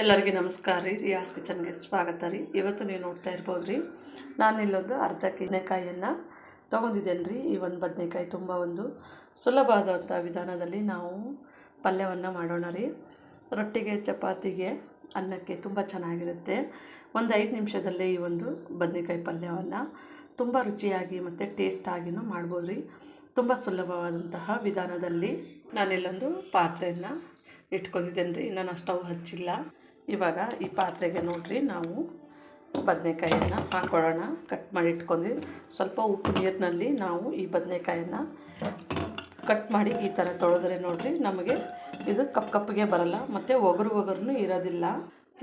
ಎಲ್ಲರಿಗೂ ನಮಸ್ಕಾರ ರೀ. ರಿಯಾಸ್ ಕಿಚನ್ಗೆ ಸ್ವಾಗತ ರೀ. ಇವತ್ತು ನೀವು ನೋಡ್ತಾ ಇರ್ಬೋದು ರೀ ನಾನು ಇಲ್ಲೊಂದು ಅರ್ಧ ಕಿನೆಕಾಯಿಯನ್ನು ತೊಗೊಂಡಿದ್ದೇನೆ ರೀ. ಈ ಒಂದು ಬದನೆಕಾಯಿ ತುಂಬ ಒಂದು ಸುಲಭವಾದಂಥ ವಿಧಾನದಲ್ಲಿ ನಾವು ಪಲ್ಯವನ್ನು ಮಾಡೋಣ ರೀ. ರೊಟ್ಟಿಗೆ, ಚಪಾತಿಗೆ, ಅನ್ನಕ್ಕೆ ತುಂಬ ಚೆನ್ನಾಗಿರುತ್ತೆ. ಒಂದು ಐದು ನಿಮಿಷದಲ್ಲೇ ಈ ಒಂದು ಬದನೆಕಾಯಿ ಪಲ್ಯವನ್ನು ತುಂಬ ರುಚಿಯಾಗಿ ಮತ್ತು ಟೇಸ್ಟಾಗಿಯೂ ಮಾಡ್ಬೋದು ರೀ. ತುಂಬ ಸುಲಭವಾದಂತಹ ವಿಧಾನದಲ್ಲಿ ನಾನಿಲ್ಲೊಂದು ಪಾತ್ರೆಯನ್ನು ಇಟ್ಕೊಂಡಿದ್ದೇನೆ ರೀ. ನಾನು ಸ್ಟವ್ ಹಚ್ಚಿಲ್ಲ. ಇವಾಗ ಈ ಪಾತ್ರೆಗೆ ನೋಡ್ರಿ, ನಾವು ಬದನೆಕಾಯನ್ನು ಹಾಕೊಳ್ಳೋಣ. ಕಟ್ ಮಾಡಿ ಇಟ್ಕೊಂಡಿ ಸ್ವಲ್ಪ ಉಪ್ಪು ನೀರಿನಲ್ಲಿ ನಾವು ಈ ಬದನೆಕಾಯನ್ನು ಕಟ್ ಮಾಡಿ ಈ ಥರ ತೊಳೆದ್ರೆ ನೋಡ್ರಿ, ನಮಗೆ ಇದು ಕಪ್ ಕಪ್ಪಿಗೆ ಬರಲ್ಲ, ಮತ್ತು ಒಗರು ಒಗರು ಇರೋದಿಲ್ಲ.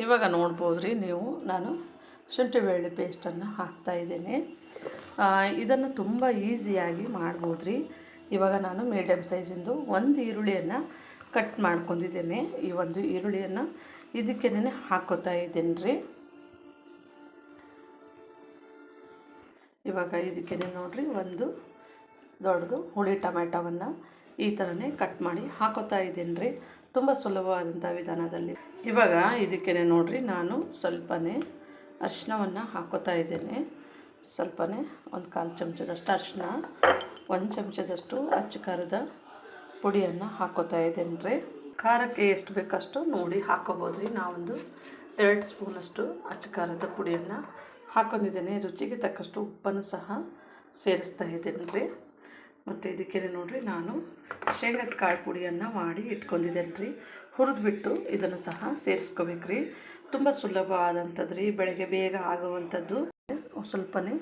ಇವಾಗ ನೋಡ್ಬೋದು ರೀ ನೀವು, ನಾನು ಶುಂಠಿ ಬೆಳ್ಳುಳ್ಳಿ ಪೇಸ್ಟನ್ನು ಹಾಕ್ತಾಯಿದ್ದೇನೆ ಇದನ್ನು ತುಂಬ ಈಸಿಯಾಗಿ ಮಾಡ್ಬೋದು ರೀ ಇವಾಗ ನಾನು ಮೀಡಿಯಮ್ ಸೈಜಿಂದು ಒಂದು ಈರುಳ್ಳಿಯನ್ನು ಕಟ್ ಮಾಡ್ಕೊಂಡಿದ್ದೇನೆ. ಈ ಒಂದು ಈರುಳ್ಳಿಯನ್ನು ಇದಕ್ಕೇನೆ ಹಾಕೋತಾ ಇದ್ದೀನಿ ರೀ. ಇವಾಗ ಇದಕ್ಕೆ ನೋಡಿರಿ, ಒಂದು ದೊಡ್ಡದು ಹುಳಿ ಟೊಮೆಟೊವನ್ನು ಈ ಥರನೇ ಕಟ್ ಮಾಡಿ ಹಾಕೋತಾ ಇದ್ದೀನಿ ರೀ. ತುಂಬ ಸುಲಭವಾದಂಥ ವಿಧಾನದಲ್ಲಿ. ಇವಾಗ ಇದಕ್ಕೆ ನೋಡಿರಿ, ನಾನು ಸ್ವಲ್ಪನೇ ಅರಿಶಿನವನ್ನು ಹಾಕೋತಾ ಇದ್ದೇನೆ. ಸ್ವಲ್ಪನೇ ಒಂದು ಕಾಲು ಚಮಚದಷ್ಟು ಅರಿಶಿನ ಒಂದು ಚಮಚದಷ್ಟು ಅಚ್ಚ ಖಾರದ ಪುಡಿಯನ್ನು ಹಾಕೋತಾ ಇದ್ದೇನೆ ರೀ. ಖಾರಕ್ಕೆ ಎಷ್ಟು ಬೇಕಷ್ಟು ನೋಡಿ ಹಾಕೋಬೋದು. ರೀ ನಾವೊಂದು ಎರಡು ಸ್ಪೂನಷ್ಟು ಅಚ್ಚಕಾರದ ಪುಡಿಯನ್ನು ಹಾಕೊಂಡಿದ್ದೇನೆ. ರುಚಿಗೆ ತಕ್ಕಷ್ಟು ಉಪ್ಪನ್ನು ಸಹ ಸೇರಿಸ್ತಾ ಇದ್ದೇನೆ ರೀ. ಮತ್ತು ಇದಕ್ಕೆ ನೋಡಿರಿ, ನಾನು ಶೇಂಗದ ಕಾಳು ಪುಡಿಯನ್ನು ಮಾಡಿ ಇಟ್ಕೊಂಡಿದ್ದೇನೆ ರೀ. ಹುರಿದ್ಬಿಟ್ಟು ಇದನ್ನು ಸಹ ಸೇರಿಸ್ಕೋಬೇಕು ರೀ. ತುಂಬ ಸುಲಭವಾದಂಥದ್ದು ರೀ. ಬೆಳಗ್ಗೆ ಬೇಗ ಆಗುವಂಥದ್ದು. ಸ್ವಲ್ಪನೇ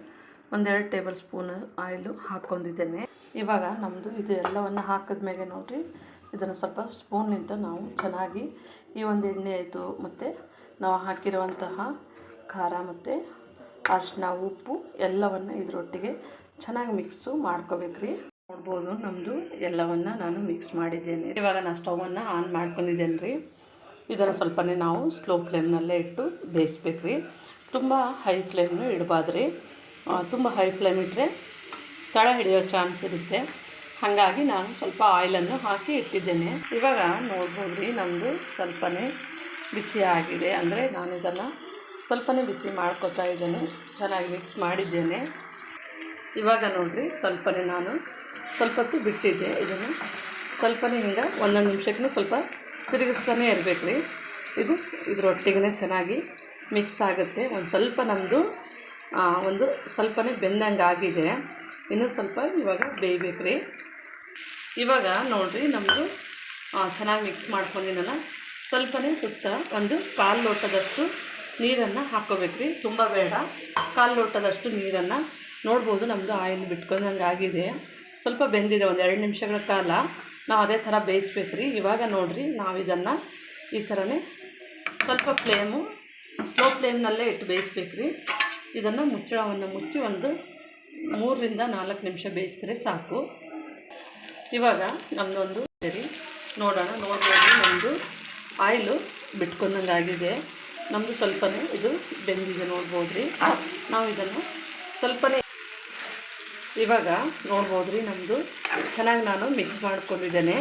ಒಂದೆರಡು ಟೇಬಲ್ ಸ್ಪೂನ್ ಆಯಿಲು ಹಾಕ್ಕೊಂಡಿದ್ದೇನೆ ಇವಾಗ ನಮ್ಮದು ಇದು ಎಲ್ಲವನ್ನು ಹಾಕಿದ್ಮೇಲೆ ನೋಡಿರಿ ಇದನ್ನು ಸ್ವಲ್ಪ ಸ್ಪೂನ್ನಿಂದ ನಾವು ಚೆನ್ನಾಗಿ ಈ ಒಂದು ಎಣ್ಣೆ ಆಯಿತು ಮತ್ತು ನಾವು ಹಾಕಿರುವಂತಹ ಖಾರ ಮತ್ತು ಅರಿಶಿನ, ಉಪ್ಪು ಎಲ್ಲವನ್ನು ಇದರೊಟ್ಟಿಗೆ ಚೆನ್ನಾಗಿ ಮಿಕ್ಸು ಮಾಡ್ಕೋಬೇಕ್ರಿ. ನೋಡ್ಬೋದು ನಮ್ಮದು ಎಲ್ಲವನ್ನು ನಾನು ಮಿಕ್ಸ್ ಮಾಡಿದ್ದೇನೆ. ಇವಾಗ ನಾನು ಸ್ಟವನ್ನು ಆನ್ ಮಾಡ್ಕೊಂಡಿದ್ದೇನೆ ರೀ ಇದನ್ನು ಸ್ವಲ್ಪನೇ ನಾವು ಸ್ಲೋ ಫ್ಲೇಮ್ನಲ್ಲೇ ಇಟ್ಟು ಬೇಯಿಸ್ಬೇಕು ರೀ ತುಂಬ ಹೈ ಫ್ಲೇಮ್ನು ಇಡಬಾರ್ದು ತುಂಬ ಹೈ ಫ್ಲೇಮ್ ಇಟ್ಟರೆ ತಳ ಹಿಡಿಯೋ ಚಾನ್ಸ್ ಇರುತ್ತೆ. ಹಾಗಾಗಿ ನಾನು ಸ್ವಲ್ಪ ಆಯಿಲನ್ನು ಹಾಕಿ ಇಟ್ಟಿದ್ದೇನೆ. ಇವಾಗ ನೋಡ್ಬೋದು ರೀ ನಮ್ಮದು ಸ್ವಲ್ಪನೇ ಬಿಸಿ ಆಗಿದೆ. ಅಂದರೆ ನಾನು ಇದನ್ನು ಸ್ವಲ್ಪನೇ ಬಿಸಿ ಮಾಡ್ಕೊತಾ ಇದ್ದೇನೆ. ಚೆನ್ನಾಗಿ ಮಿಕ್ಸ್ ಮಾಡಿದ್ದೇನೆ. ಇವಾಗ ನೋಡಿರಿ, ಸ್ವಲ್ಪನೇ ನಾನು ಸ್ವಲ್ಪ ಹೊತ್ತು ಬಿಟ್ಟಿದ್ದೆ. ಇದನ್ನು ಸ್ವಲ್ಪನೇ ಹಿಂಗೆ ಒಂದೊಂದು ನಿಮಿಷಕ್ಕೂ ಸ್ವಲ್ಪ ತಿರುಗಿಸ್ತಾನೆ ಇರಬೇಕು ರೀ ಇದು ಇದರೊಟ್ಟಿಗೆ ಚೆನ್ನಾಗಿ ಮಿಕ್ಸ್ ಆಗುತ್ತೆ. ಒಂದು ಸ್ವಲ್ಪ ನಮ್ಮದು ಒಂದು ಸ್ವಲ್ಪನೇ ಬೆಂದಂಗೆ ಆಗಿದೆ ಇನ್ನೂ ಸ್ವಲ್ಪ ಇವಾಗ ಬೇಯಬೇಕು ರೀ ಇವಾಗ ನೋಡಿರಿ ನಮ್ಮದು ಚೆನ್ನಾಗಿ ಮಿಕ್ಸ್ ಮಾಡ್ಕೊಂಡಿದ್ದಲ್ಲ ಸ್ವಲ್ಪನೇ ಸುತ್ತ ಒಂದು ಕಾಲು ಲೋಟದಷ್ಟು ನೀರನ್ನು ಹಾಕ್ಕೋಬೇಕು ರೀ ತುಂಬ ಬೇಡ. ಕಾಲು ಲೋಟದಷ್ಟು ನೀರನ್ನು ನೋಡ್ಬೋದು ನಮ್ಮದು ಆಯಿಲ್ ಬಿಟ್ಕೊಂಡಂಗೆ ಆಗಿದೆ ಸ್ವಲ್ಪ ಬೆಂದಿದೆ, ಒಂದು ಎರಡು ನಿಮಿಷಗಳ ಕಾಲ. ನಾವು ಅದೇ ಥರ ಬೇಯಿಸ್ಬೇಕು ರೀ ಇವಾಗ ನೋಡಿರಿ ನಾವು ಇದನ್ನು ಈ ಥರನೇ ಸ್ವಲ್ಪ ಫ್ಲೇಮು ಸ್ಲೋ ಫ್ಲೇಮ್ನಲ್ಲೇ ಇಟ್ಟು ಬೇಯಿಸ್ಬೇಕು ರೀ ಇದನ್ನು ಮುಚ್ಚಳವನ್ನು ಮುಚ್ಚಿ ಒಂದು ಮೂರರಿಂದ ನಾಲ್ಕು ನಿಮಿಷ ಬೇಯಿಸಿದ್ರೆ ಸಾಕು. ಇವಾಗ ನಮ್ಮದೊಂದು ಸರಿ, ನೋಡೋಣ, ನೋಡ್ಬೋದು ನಮ್ಮದು ಆಯಿಲು ಬಿಟ್ಕೊಂಡಂಗೆ ಆಗಿದೆ ನಮ್ಮದು ಸ್ವಲ್ಪನೇ ಇದು ಬೆಂದಿದೆ ನೋಡ್ಬೋದು ರೀ ನಾವು ಇದನ್ನು ಸ್ವಲ್ಪನೇ ಇವಾಗ ನೋಡ್ಬೋದು ರೀ ನಮ್ಮದು ಚೆನ್ನಾಗಿ ನಾನು ಮಿಕ್ಸ್ ಮಾಡ್ಕೊಂಡಿದ್ದೇನೆ.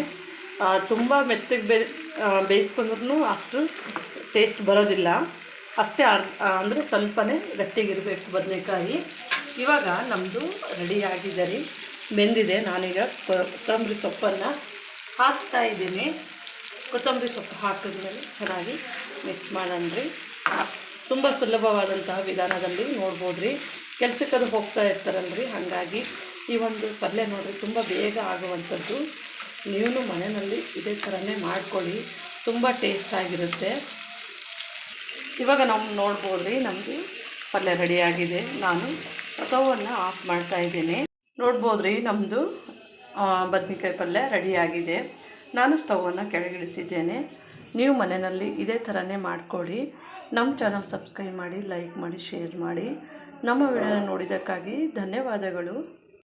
ತುಂಬ ಮೆತ್ತಗೆ ಬೇ ಬೇಯಿಸ್ಕೊಂಡ್ರೂ ಅಷ್ಟು ಟೇಸ್ಟ್ ಬರೋದಿಲ್ಲ. ಅಷ್ಟೇ ಅಂದರೆ ಸ್ವಲ್ಪನೇ ಗಟ್ಟಿಗಿರಬೇಕು ಬದನೆಕಾಯಿ. ಇವಾಗ ನಮ್ಮದು ರೆಡಿಯಾಗಿದೆ ರೀ ಬೆಂದಿದೆ. ನಾನೀಗ ಕೊತ್ತಂಬರಿ ಸೊಪ್ಪನ್ನು ಹಾಕ್ತಾ ಇದ್ದೀನಿ. ಕೊತ್ತಂಬರಿ ಸೊಪ್ಪು ಹಾಕಿದ್ಮೇಲೆ ಚೆನ್ನಾಗಿ ಮಿಕ್ಸ್ ಮಾಡೋಣ್ರಿ. ತುಂಬ ಸುಲಭವಾದಂತಹ ವಿಧಾನದಲ್ಲಿ ನೋಡ್ಬೋದು ರೀ ಕೆಲಸಕ್ಕದು ಹೋಗ್ತಾ ಇರ್ತಾರಲ್ರಿ. ಹಾಗಾಗಿ ಈ ಒಂದು ಪಲ್ಯ ನೋಡಿರಿ, ತುಂಬ ಬೇಗ ಆಗುವಂಥದ್ದು. ನೀವು ಮನೆಯಲ್ಲಿ ಇದೇ ಥರನೇ ಮಾಡ್ಕೊಳ್ಳಿ. ತುಂಬ ಟೇಸ್ಟಾಗಿರುತ್ತೆ ಇವಾಗ ನಾವು ನೋಡ್ಬೋದು ರೀ ನಮ್ಮದು ಪಲ್ಯ ರೆಡಿಯಾಗಿದೆ ನಾನು ಸ್ಟವನ್ನು ಆಫ್ ಮಾಡ್ತಾ ಇದ್ದೇನೆ. ನೋಡ್ಬೋದು ರೀ ನಮ್ಮದು ಬದ್ನೆಕಾಯಿ ಪಲ್ಯ ರೆಡಿಯಾಗಿದೆ. ನಾನು ಸ್ಟವನ್ನು ಕೆಳಗಿಳಿಸಿದ್ದೇನೆ. ನೀವು ಮನೆಯಲ್ಲಿ ಇದೇ ಥರನೇ ಮಾಡಿಕೊಡಿ ನಮ್ಮ ಚಾನಲ್ ಸಬ್ಸ್ಕ್ರೈಬ್ ಮಾಡಿ, ಲೈಕ್ ಮಾಡಿ, ಶೇರ್ ಮಾಡಿ. ನಮ್ಮ ವಿಡಿಯೋನ ನೋಡಿದ್ದಕ್ಕಾಗಿ ಧನ್ಯವಾದಗಳು.